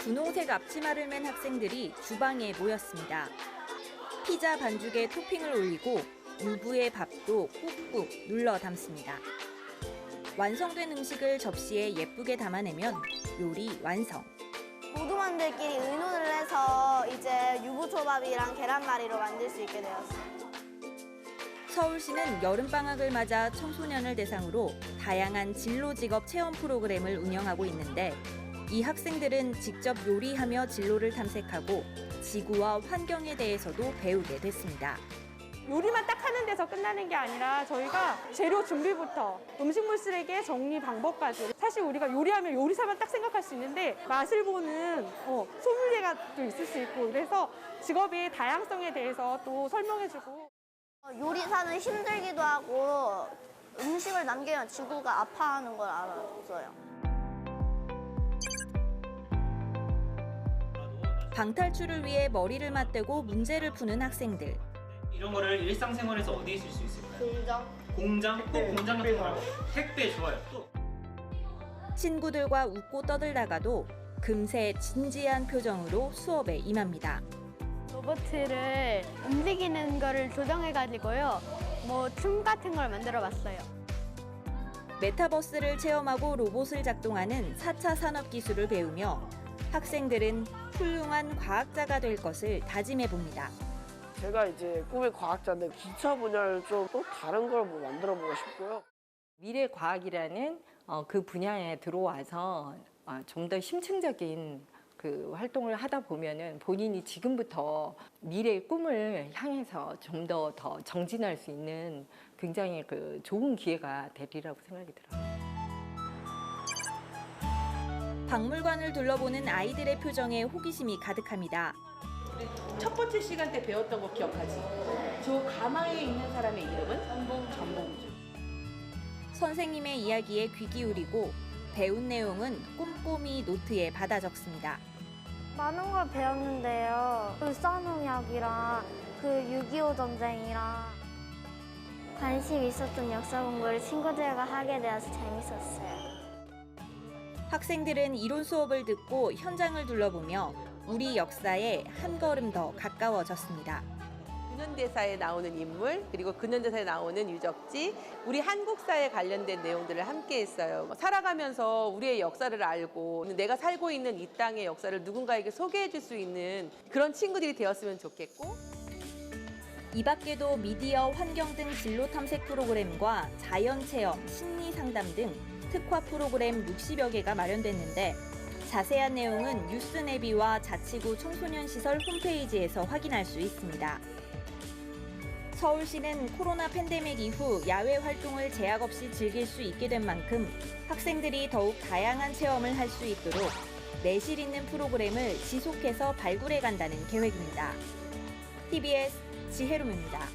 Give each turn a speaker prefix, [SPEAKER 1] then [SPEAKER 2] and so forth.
[SPEAKER 1] 분홍색 앞치마를 맨 학생들이 주방에 모였습니다. 피자 반죽에 토핑을 올리고 유부의 밥도 꾹꾹 눌러 담습니다. 완성된 음식을 접시에 예쁘게 담아내면 요리 완성.
[SPEAKER 2] 모두만들끼리 의논을 해서 이제 유부초밥이랑 계란말이로 만들 수 있게 되었어요.
[SPEAKER 1] 서울시는 여름방학을 맞아 청소년을 대상으로 다양한 진로 직업 체험 프로그램을 운영하고 있는데 이 학생들은 직접 요리하며 진로를 탐색하고 지구와 환경에 대해서도 배우게 됐습니다.
[SPEAKER 3] 요리만 딱 하는 데서 끝나는 게 아니라 저희가 재료 준비부터 음식물 쓰레기의 정리 방법까지 사실 우리가 요리하면 요리사만 딱 생각할 수 있는데 맛을 보는 어, 소믈리에가 또 있을 수 있고 그래서 직업의 다양성에 대해서 또 설명해주고
[SPEAKER 2] 어, 요리사는 힘들기도 하고 음식을 남기면 지구가 아파하는 걸 알았어요.
[SPEAKER 1] 방탈출을 위해 머리를 맞대고 문제를 푸는 학생들.
[SPEAKER 4] 이런 거를 일상생활에서 어디에 쓸 수 있을까요?
[SPEAKER 2] 공정.
[SPEAKER 4] 공장? 또 공장 같은 거 말고 택배 좋아요. 또
[SPEAKER 1] 친구들과 웃고 떠들다가도 금세 진지한 표정으로 수업에 임합니다.
[SPEAKER 5] 로봇을 움직이는 거를 조정해가지고요. 뭐 춤 같은 걸 만들어 봤어요.
[SPEAKER 1] 메타버스를 체험하고 로봇을 작동하는 4차 산업 기술을 배우며 학생들은 훌륭한 과학자가 될 것을 다짐해 봅니다.
[SPEAKER 6] 제가 이제 꿈의 과학자인데 기차 분야를 좀 또 다른 걸 뭐 만들어 보고 싶고요.
[SPEAKER 7] 미래 과학이라는 어, 그 분야에 들어와서 어, 좀더 심층적인 그 활동을 하다 보면은 본인이 지금부터 미래의 꿈을 향해서 좀 더더 정진할 수 있는 굉장히 그 좋은 기회가 되리라고 생각이 들어요.
[SPEAKER 1] 박물관을 둘러보는 아이들의 표정에 호기심이 가득합니다.
[SPEAKER 8] 첫 번째 시간 때 배웠던 거 기억하지? 저 가마에 있는 사람의 이름은 전봉 전봉주.
[SPEAKER 1] 선생님의 이야기에 귀 기울이고 배운 내용은 꼼꼼히 노트에 받아 적습니다.
[SPEAKER 2] 많은 걸 배웠는데요. 불산농약이랑 그 6.25 전쟁이랑 관심 있었던 역사 공부를 친구들과 하게 되어서 재밌었어요.
[SPEAKER 1] 학생들은 이론 수업을 듣고 현장을 둘러보며 우리 역사에 한 걸음 더 가까워졌습니다.
[SPEAKER 8] 근현대사에 나오는 인물 그리고 근현대사에 나오는 유적지 우리 한국사에 관련된 내용들을 함께 했어요. 살아가면서 우리의 역사를 알고 내가 살고 있는 이 땅의 역사를 누군가에게 소개해 줄 수 있는 그런 친구들이 되었으면 좋겠고
[SPEAKER 1] 이 밖에도 미디어, 환경 등 진로 탐색 프로그램과 자연 체험, 심리 상담 등 특화 프로그램 60여 개가 마련됐는데 자세한 내용은 뉴스네비와 자치구 청소년 시설 홈페이지에서 확인할 수 있습니다. 서울시는 코로나 팬데믹 이후 야외 활동을 제약 없이 즐길 수 있게 된 만큼 학생들이 더욱 다양한 체험을 할 수 있도록 내실 있는 프로그램을 지속해서 발굴해 간다는 계획입니다. TBS 지혜롬입니다.